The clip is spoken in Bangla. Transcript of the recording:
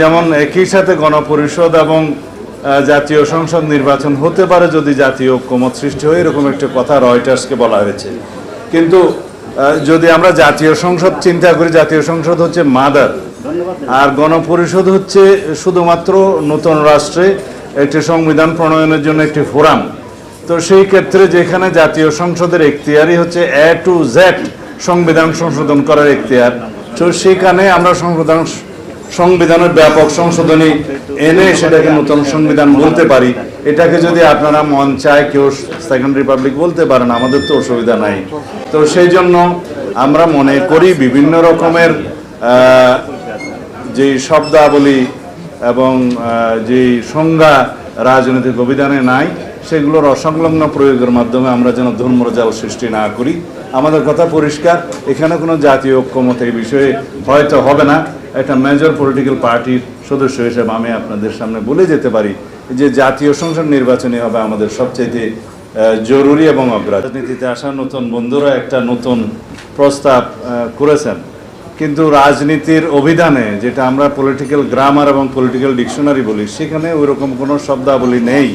যেমন একই সাথে গণপরিষদ এবং জাতীয় সংসদ নির্বাচন হতে পারে যদি জাতীয় ঐক্যমত সৃষ্টি হয়, এরকম একটা কথা রয়টার্সকে বলা হয়েছে। কিন্তু যদি আমরা জাতীয় সংসদ চিন্তা করি, জাতীয় সংসদ হচ্ছে মাদার। আর গণপরিষদ হচ্ছে শুধুমাত্র নতুন রাষ্ট্রে একটি সংবিধান প্রণয়নের জন্য একটি ফোরাম। তো সেই ক্ষেত্রে যেখানে জাতীয় সংসদের এখতিয়ারই হচ্ছে এ টু জেড সংবিধান সংশোধন করার এখতিয়ার, তো সেখানে আমরা সংবিধান সংবিধানের ব্যাপক সংশোধনী এনে সেটাকে নতুন সংবিধান বলতে পারি, এটাকে যদি আপনারা মন চায় কেউ সেকেন্ড রিপাবলিক বলতে পারেন, আমাদের তো অসুবিধা নাই। তো সেই জন্য আমরা মনে করি বিভিন্ন রকমের যে শব্দাবলী এবং যে সংজ্ঞা রাজনৈতিক অভিধানে নাই, সেগুলোর অসংলগ্ন প্রয়োগের মাধ্যমে আমরা যেন ধর্মজাল সৃষ্টি না করি। আমাদের কথা পরিষ্কার, এখানে কোনো জাতীয় ঐক্যমত এই বিষয়ে হয়তো হবে না। একটা মেজর পলিটিক্যাল পার্টির সদস্য হিসেবে আমি আপনাদের সামনে বলে যেতে পারি যে জাতীয় সংসদ নির্বাচনই হবে আমাদের আহ, জরুরি এবং অগ্রাধিকার রাজনীতিতে আসা নতুন বন্ধুরা একটা নতুন প্রস্তাব করেছেন। কিন্তু রাজনীতির অভিধানে যেটা আমরা পলিটিক্যাল গ্রামার এবং পলিটিক্যাল ডিকশনারি বলি সেখানে ওইরকম কোনো শব্দাবলী নেই।